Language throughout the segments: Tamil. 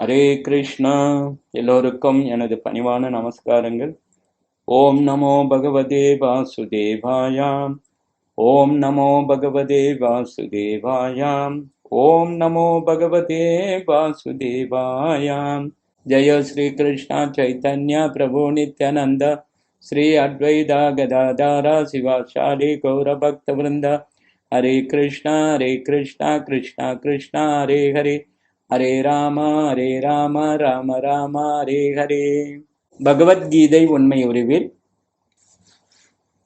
ஹரே கிருஷ்ணா. எல்லோருக்கும் எனது பணிவான நமஸ்காரங்கள். ஓம் நமோ பகவதே வாசுதேவாயாம். ஓம் நமோ பகவதே வாசுதேவாயாம். ஓம் நமோ பகவதே வாசுதேவாயாம். ஜெய ஸ்ரீ கிருஷ்ணா சைத்தன்யா பிரபு நித்யானந்த. ஸ்ரீ அத்வைதா கதாதாரா சிவாச்சாரி கௌரபக்த விருந்த ஹரே கிருஷ்ணா ஹரே கிருஷ்ணா கிருஷ்ணா கிருஷ்ணா ஹரே ஹரே. ஹரே ராம ஹரே ராம ராம ராம ஹரே ஹரே. பகவத்கீதை உண்மை உருவில்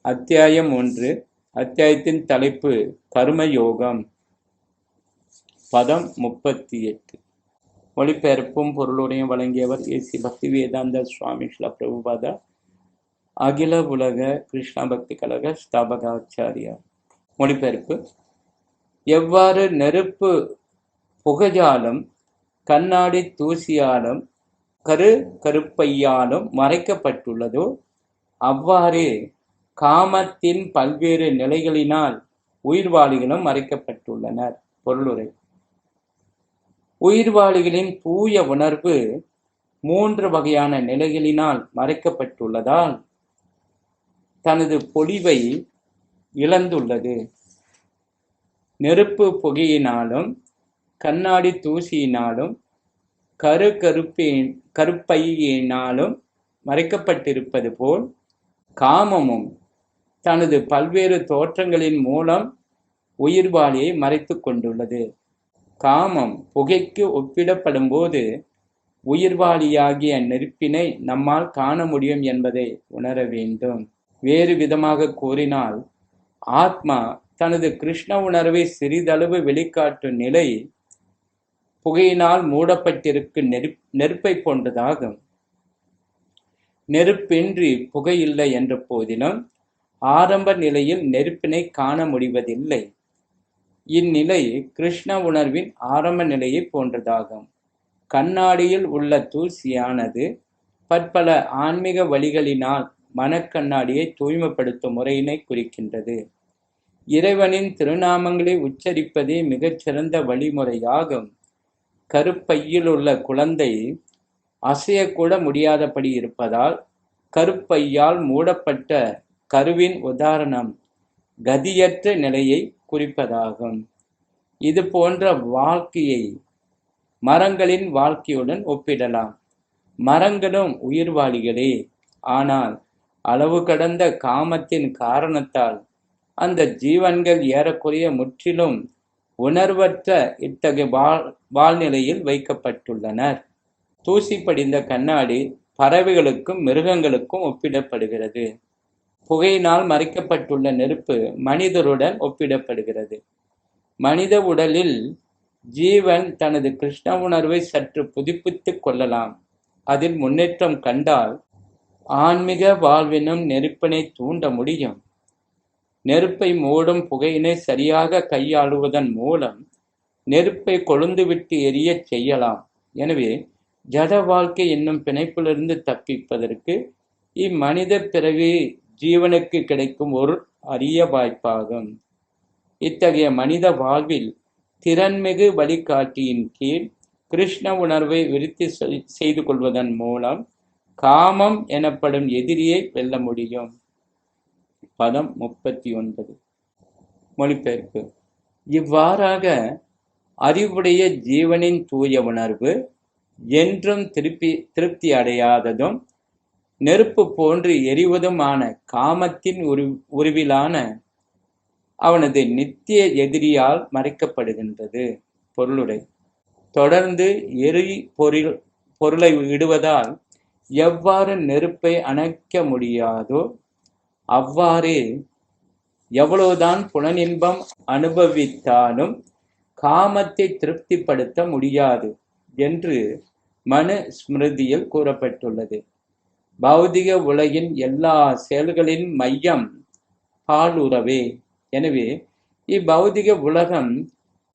அத்தியாயம் ஒன்று அத்தியாயத்தின் தலைப்பு கர்மயோகம். பதம் முப்பத்தி எட்டு மொழிபெயர்ப்பும் பொருளுடையும் வழங்கியவர் ஏசி பக்தி வேதாந்த சுவாமி ஸ்ல பிரபுபாதா. அகில உலக கிருஷ்ணா பக்தி கழக ஸ்தாபகாச்சாரியா. மொழிபெயர்ப்பு எவ்வாறு நெருப்பு புகஜாலம் கண்ணாடி தூசியாலும் கரு கருப்பையாலும் மறைக்கப்பட்டுள்ளதோ அவ்வாறே காமத்தின் பல்வேறு நிலைகளினால் உயிர்வாளிகளும் மறைக்கப்பட்டுள்ளனர். பொருளுரை. உயிர்வாளிகளின் தூய உணர்வு மூன்று வகையான நிலைகளினால் மறைக்கப்பட்டுள்ளதால் தனது பொலிவை இழந்துள்ளது. நெருப்பு புகையினாலும் கண்ணாடி தூசியினாலும் கரு கருப்பின் கருப்பையினாலும் மறைக்கப்பட்டிருப்பது போல் காமமும் தனது பல்வேறு தோற்றங்களின் மூலம் உயிர்வாளியை மறைத்து கொண்டுள்ளது. காமம் புகைக்கு ஒப்பிடப்படும் போது உயிர்வாளியாகிய நெருப்பினை நம்மால் காண முடியும் என்பதை உணர வேண்டும். வேறு விதமாக கூறினால் ஆத்மா தனது கிருஷ்ண உணர்வை சிறிதளவு வெளிக்காட்டும் நிலை புகையினால் மூடப்பட்டிருக்கும் நெருப் நெருப்பை போன்றதாகும். நெருப்பின்றி புகையில்லை என்ற போதிலும் ஆரம்ப நிலையில் நெருப்பினை காண முடிவதில்லை. இந்நிலை கிருஷ்ண உணர்வின் ஆரம்ப நிலையை போன்றதாகும். கண்ணாடியில் உள்ள தூசியானது பற்பல ஆன்மீக வழிகளினால் மனக்கண்ணாடியை தூய்மைப்படுத்தும் முறையினை குறிக்கின்றது. இறைவனின் திருநாமங்களை உச்சரிப்பதே மிகச்சிறந்த வழிமுறையாகும். கருப்பையில் உள்ள குழந்தை அசையக்கூட முடியாதபடி இருப்பதால் கருப்பையால் மூடப்பட்ட கருவின் உதாரணம் கதியற்ற நிலையை குறிப்பதாகும். இது போன்ற வாழ்க்கையை மரங்களின் வாழ்க்கையுடன் ஒப்பிடலாம். மரங்களும் உயிர்வாளிகளே ஆனால் அளவு கடந்த காமத்தின் காரணத்தால் அந்த ஜீவன்கள் ஏறக்குறைய முற்றிலும் உணர்வற்ற இத்தகைய வாழ் வாழ்நிலையில் வைக்கப்பட்டுள்ளனர். தூசி படிந்த கண்ணாடி பறவைகளுக்கும் மிருகங்களுக்கும் ஒப்பிடப்படுகிறது. புகையினால் மறைக்கப்பட்டுள்ள நெருப்பு மனிதருடன் ஒப்பிடப்படுகிறது. மனித உடலில் ஜீவன் தனது கிருஷ்ண உணர்வை சற்று புதுப்பித்துக் கொள்ளலாம். அதில் முன்னேற்றம் கண்டால் ஆன்மீக வாழ்வினும் நெருப்பினை தூண்ட முடியும். நெருப்பை மூடும் புகையினை சரியாக கையாளுவதன் மூலம் நெருப்பை கொழுந்துவிட்டு எரியச் செய்யலாம். எனவே ஜட வாழ்க்கை என்னும் பிணைப்பிலிருந்து தப்பிப்பதற்கு இம்மனித பிறவி ஜீவனுக்கு கிடைக்கும் ஒரு அரிய வாய்ப்பாகும். இத்தகைய மனித வாழ்வில் திறன்மிகு வழிகாட்டியின் கீழ் கிருஷ்ண உணர்வை விருத்தி செய்து கொள்வதன் மூலம் காமம் எனப்படும் எதிரியை வெல்ல முடியும். பதம் முப்பத்தி ஒன்பது. மொழிபெயர்ப்பு. இவ்வாறாக அறிவுடைய ஜீவனின் தூய உணர்வு என்றும் திருப்பி திருப்தி அடையாததும் நெருப்பு போன்று எரிவதுமான காமத்தின் உரு உருவிலான அவனது நித்திய எதிரியால் மறைக்கப்படுகின்றது. பொருளுடை. தொடர்ந்து எரி பொருள் பொருளை இடுவதால் எவ்வாறு நெருப்பை அணைக்க முடியாதோ அவ்வாறே எவ்வளவுதான் புலனின்பம் அனுபவித்தாலும் காமத்தை திருப்திப்படுத்த முடியாது என்று மனு ஸ்மிருதியில் கூறப்பட்டுள்ளது. பௌதிக உலகின் எல்லா செயல்களின் மையம் பாலுறவே. எனவே இப்பௌதிக உலகம்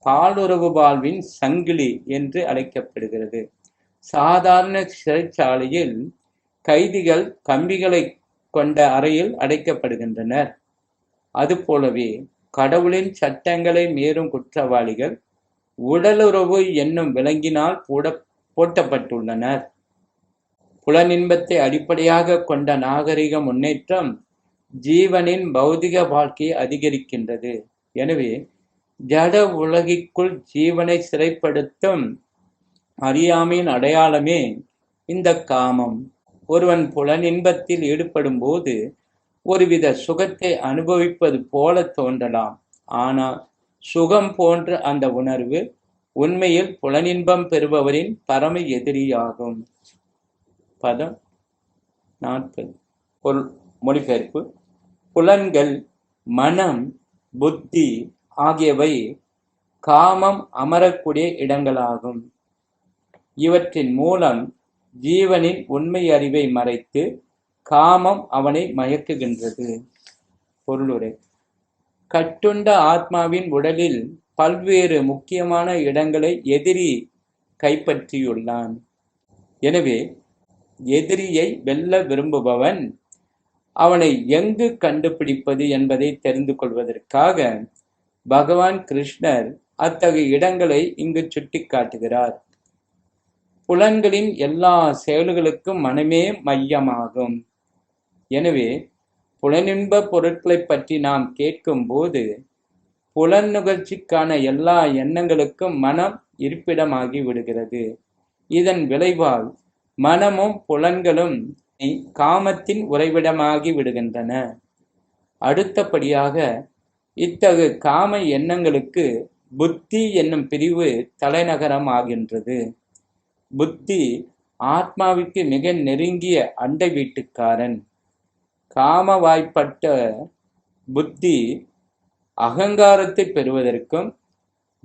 பாலுறவு வாழ்வின் சங்கிலி என்று அழைக்கப்படுகிறது. சாதாரண சிறைச்சாலையில் கைதிகள் கம்பிகளை கொண்ட அறையில் அடைக்கப்படுகின்றனர். அதுபோலவே கடவுளின் சட்டங்களை மீறும் குற்றவாளிகள் உடலுறவு என்னும் விலங்கினால் போட போட்டப்பட்டுள்ளனர். புலனின்பத்தை அடிப்படையாக கொண்ட நாகரிக முன்னேற்றம் ஜீவனின் பௌதிக வாழ்க்கையை அதிகரிக்கின்றது. எனவே ஜட உலகிற்குள் ஜீவனை சிறைப்படுத்தும் அறியாமையின் அடையாளமே இந்த காமம். ஒருவன் புலனின்பத்தில் ஈடுபடும் போது ஒருவித சுகத்தை அனுபவிப்பது போல தோன்றலாம். ஆனால் சுகம் போன்ற அந்த உணர்வு உண்மையில் புலனின்பம் பெறுபவரின் பரம எதிரியாகும். பதம் நாற்பது. பொருள் மொழிபெயர்ப்பு. புலன்கள் மனம் புத்தி ஆகியவை காமம் அமரக்கூடிய இடங்களாகும். இவற்றின் மூலம் ஜீவனின் உண்மை அறிவை மறைத்து காமம் அவனை மயக்குகின்றது. பொருளுரை. கட்டுண்ட ஆத்மாவின் உடலில் பல்வேறு முக்கியமான இடங்களை எதிரி கைப்பற்றியுள்ளான். எனவே எதிரியை வெல்ல விரும்புபவன் அவனை எங்கு கண்டுபிடிப்பது என்பதை தெரிந்து கொள்வதற்காக பகவான் கிருஷ்ணர் அத்தகைய இடங்களை இங்கு சுட்டிக்காட்டுகிறார். புலன்களின் எல்லா செயல்களுக்கும் மனமே மையமாகும். எனவே புலனின்ப பொருட்களை பற்றி நாம் கேட்கும் போது புலன் நுகர்ச்சிக்கான எல்லா எண்ணங்களுக்கும் மனம் இருப்பிடமாகி விடுகிறது. இதன் விளைவால் மனமும் புலன்களும் காமத்தின் உறைவிடமாகி விடுகின்றன. அடுத்தபடியாக இத்தகு காம எண்ணங்களுக்கு புத்தி என்னும் பிரிவு தலைநகரம் ஆகின்றது புத்தி ஆத்மாவிற்கு மிக நெருங்கிய அண்டை வீட்டுக்காரன். காமவாய்ப்பட்ட புத்தி அகங்காரத்தை பெறுவதற்கும்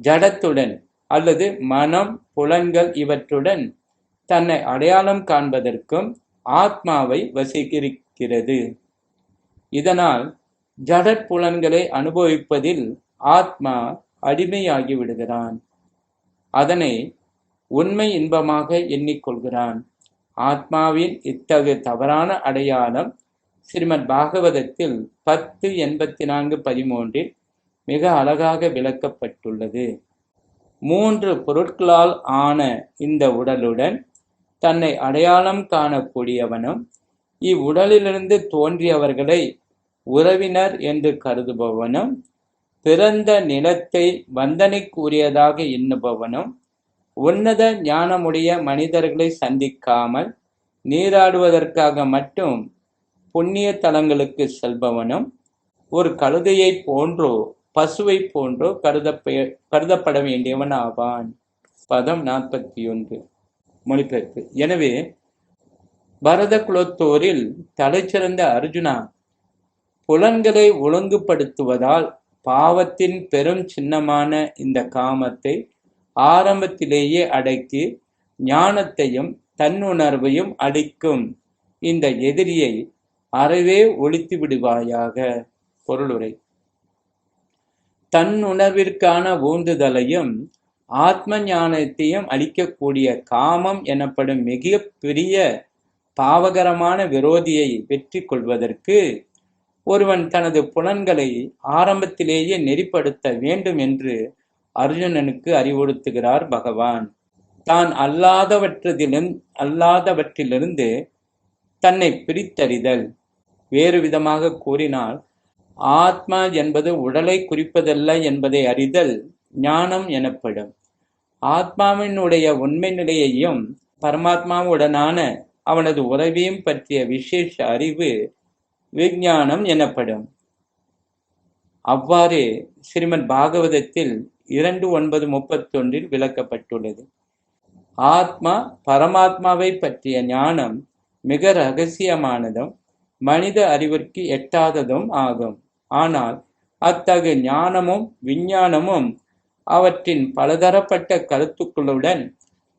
ஜடத்துடன் அல்லது மனம் புலன்கள் இவற்றுடன் தன்னை அடையாளம் காண்பதற்கும் ஆத்மாவை வசீகரிக்கிறது. இதனால் ஜடத் புலன்களை அனுபவிப்பதில் ஆத்மா அடிமையாகி விடுகிறான். அதனை உண்மை இன்பமாக எண்ணிக்கொள்கிறான். ஆத்மாவின் இத்தகு தவறான அடையாளம் ஸ்ரீமத் பாகவதத்தில் பத்து எண்பத்தி நான்கு பதிமூன்றில் மிக அழகாக விளக்கப்பட்டுள்ளது. மூன்று பொருட்களால் ஆன இந்த உடலுடன் தன்னை அடையாளம் காணக்கூடியவனும் இவ்வுடலிலிருந்து தோன்றியவர்களை உறவினர் என்று கருதுபவனும் பிறந்த நிலத்தை வந்தனைக்குரியதாக எண்ணுபவனும் உன்னத ஞானமுடைய மனிதர்களை சந்திக்காமல் நீராடுவதற்காக மட்டும் புண்ணிய தலங்களுக்கு செல்பவனும் ஒரு கழுதையை போன்றோ பசுவை போன்றோ கருத கருதப்பட வேண்டியவன் ஆவான் பதம் நாற்பத்தி ஒன்று. மொழிபெயர்ப்பு. எனவே பரத குலத்தோரில் தலைச்சிறந்த அர்ஜுனா புலன்களை ஒழுங்குபடுத்துவதால் பாவத்தின் பெரும் சின்னமான இந்த காமத்தை ஆரம்பத்திலேயே அடக்கி ஞானத்தையும் தன்னுணர்வையும் அளிக்கும் இந்த எதிரியை அறவே ஒழித்து விடுவாயாக. பொருளுரை. தன்னுணர்விற்கான ஊந்துதலையும் ஆத்ம ஞானத்தையும் அளிக்கக்கூடிய காமம் எனப்படும் மிக பெரிய பாவகரமான விரோதியை வெற்றி கொள்வதற்கு ஒருவன் தனது புலன்களை ஆரம்பத்திலேயே நெறிப்படுத்த வேண்டும் என்று அர்ஜுனனுக்கு அறிவுறுத்துகிறார் பகவான். தான் அல்லாதவற்றதிலும் அல்லாதவற்றிலிருந்து தன்னை பிரித்தறிதல். வேறு விதமாக கூறினால் ஆத்மா என்பது உடலை குறிப்பதல்ல என்பதை அறிதல் ஞானம் எனப்படும். ஆத்மாவினுடைய உண்மை நிலையையும் பரமாத்மாவுடனான அவனது உறவையும் பற்றிய விசேஷ அறிவு விஞ்ஞானம் எனப்படும். அவ்வாறு ஸ்ரீமத் பாகவதத்தில் இரண்டு ஒன்பது முப்பத்தொன்றில் விளக்கப்பட்டுள்ளது. ஆத்மா பரமாத்மாவை பற்றிய ஞானம் மிக ரகசியமானதும் மனித அறிவிற்கு எட்டாததும் ஆகும். ஆனால் அத்தகு ஞானமும் விஞ்ஞானமும் அவற்றின் பலதரப்பட்ட கருத்துக்களுடன்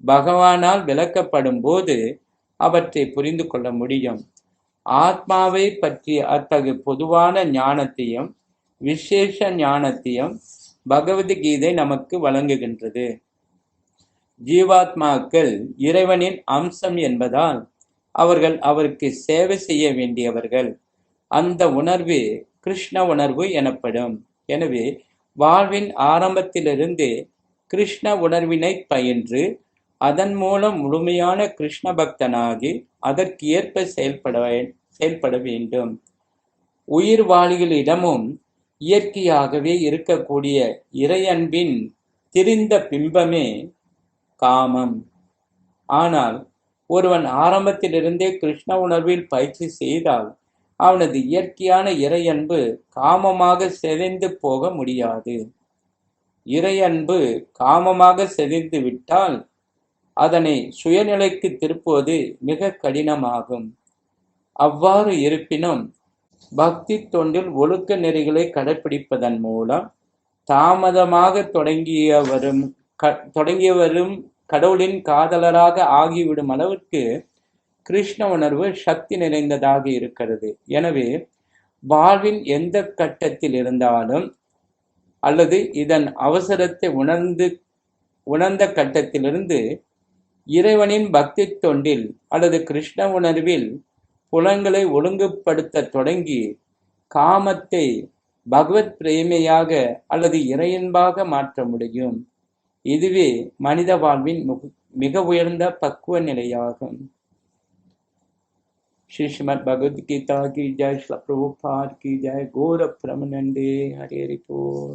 பகவானால் விளக்கப்படும் போது அவற்றை புரிந்து கொள்ள முடியும். ஆத்மாவை பற்றிய அத்தகு பொதுவான ஞானத்தையும் விசேஷ ஞானத்தையும் பகவத்கீதை நமக்கு வழங்குகின்றது. ஜீவாத்மாக்கள் இறைவனின் அம்சம் என்பதால் அவர்கள் அவருக்கு சேவை செய்ய வேண்டியவர்கள். அந்த உணர்வு கிருஷ்ண உணர்வு எனப்படும். எனவே வாழ்வின் ஆரம்பத்திலிருந்து கிருஷ்ண உணர்வினை பயின்று அதன் மூலம் முழுமையான கிருஷ்ண பக்தனாகி அதற்கு ஏற்ப செயல்பட வே- செயல்பட வேண்டும். உயிர் வாழிகளிடமும் இயற்கையாகவே இருக்கக்கூடிய இறையன்பின் திரிந்த பிம்பமே காமம். ஆனால் ஒருவன் ஆரம்பத்திலிருந்தே கிருஷ்ண உணர்வில் பயிற்சி செய்தால் அவனது இயற்கையான இறையன்பு காமமாக செதைந்து போக முடியாது. இறையன்பு காமமாக செதைந்து விட்டால் அதனை சுயநிலைக்கு திருப்புவது மிக கடினமாகும். அவ்வாறு இருப்பினும் பக்தி தொண்டில் ஒழுக்க நெறிகளை கடைப்பிடிப்பதன் மூலம் தாமதமாக தொடங்கிய வரும் க- கடவுளின் காதலராக ஆகிவிடும் அளவிற்கு கிருஷ்ண உணர்வு சக்தி நிறைந்ததாக இருக்கிறது. எனவே வாழ்வின் எந்த கட்டத்தில் இருந்தாலும் அல்லது இதன் அவசரத்தை உணர்ந்து உணர்ந்த கட்டத்திலிருந்து இறைவனின் பக்தி தொண்டில் அல்லது கிருஷ்ண உணர்வில் புலன்களை ஒழுங்குபடுத்த தொடங்கி காமத்தை பகவத் பிரேமையாக அல்லது இறையன்பாக மாற்ற முடியும் இதுவே மனித வாழ்வின் முக- மிக உயர்ந்த பக்குவ நிலையாகும் श्री श्रीमद भगवद गीता की जय श्री प्रभुपाद की जय गौर प्रमनंदे हरे हरि बोल